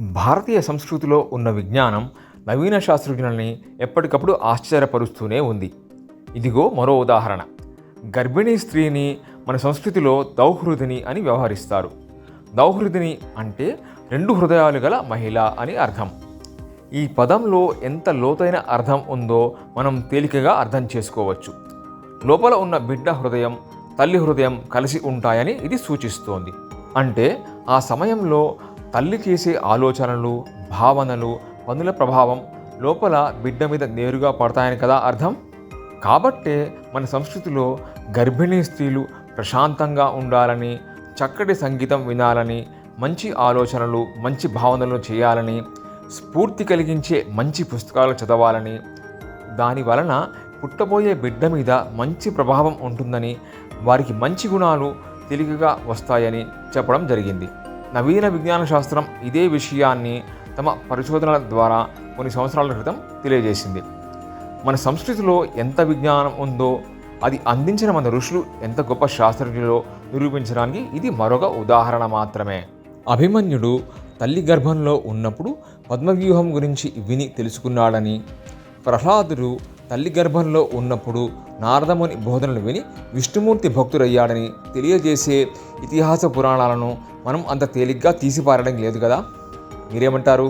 భారతీయ సంస్కృతిలో ఉన్న విజ్ఞానం నవీన శాస్త్రజ్ఞులని ఎప్పటికప్పుడు ఆశ్చర్యపరుస్తూనే ఉంది. ఇదిగో మరో ఉదాహరణ. గర్భిణీ స్త్రీని మన సంస్కృతిలో దౌహృదిని అని వ్యవహరిస్తారు. దౌహృదిని అంటే రెండు హృదయాలు గల మహిళ అని అర్థం. ఈ పదంలో ఎంత లోతైన అర్థం ఉందో మనం తేలికగా అర్థం చేసుకోవచ్చు. లోపల ఉన్న బిడ్డ హృదయం తల్లి హృదయం కలిసి ఉంటాయని ఇది సూచిస్తోంది. అంటే ఆ సమయంలో తల్లి చేసే ఆలోచనలు భావనలు పనుల ప్రభావం లోపల బిడ్డ మీద నేరుగా పడతాయని కదా అర్థం? కాబట్టే మన సంస్కృతిలో గర్భిణీ స్త్రీలు ప్రశాంతంగా ఉండాలని చక్కటి సంగీతం వినాలని మంచి ఆలోచనలు మంచి భావనలు చేయాలని స్ఫూర్తి కలిగించే మంచి పుస్తకాలు చదవాలని దాని వలన పుట్టబోయే బిడ్డ మీద మంచి ప్రభావం ఉంటుందని వారికి మంచి గుణాలు తేలికగా వస్తాయని చెప్పడం జరిగింది. నవీన విజ్ఞాన శాస్త్రం ఇదే విషయాన్ని తమ పరిశోధనల ద్వారా కొన్ని సంవత్సరాల క్రితం తెలియజేసింది. మన సంస్కృతిలో ఎంత విజ్ఞానం ఉందో అది అందించిన మన ఋషులు ఎంత గొప్ప శాస్త్రజ్ఞులో నిరూపించడానికి ఇది మరొక ఉదాహరణ మాత్రమే. అభిమన్యుడు తల్లి గర్భంలో ఉన్నప్పుడు పద్మవ్యూహం గురించి విని తెలుసుకున్నాడని ప్రహ్లాదుడు తల్లి గర్భంలో ఉన్నప్పుడు నారదముని బోధనలు విని విష్ణుమూర్తి భక్తుడయ్యాడని తెలియజేసే ఇతిహాస పురాణాలను మనం అంత తేలిగ్గా తీసిపారడం లేదు కదా? మీరేమంటారు?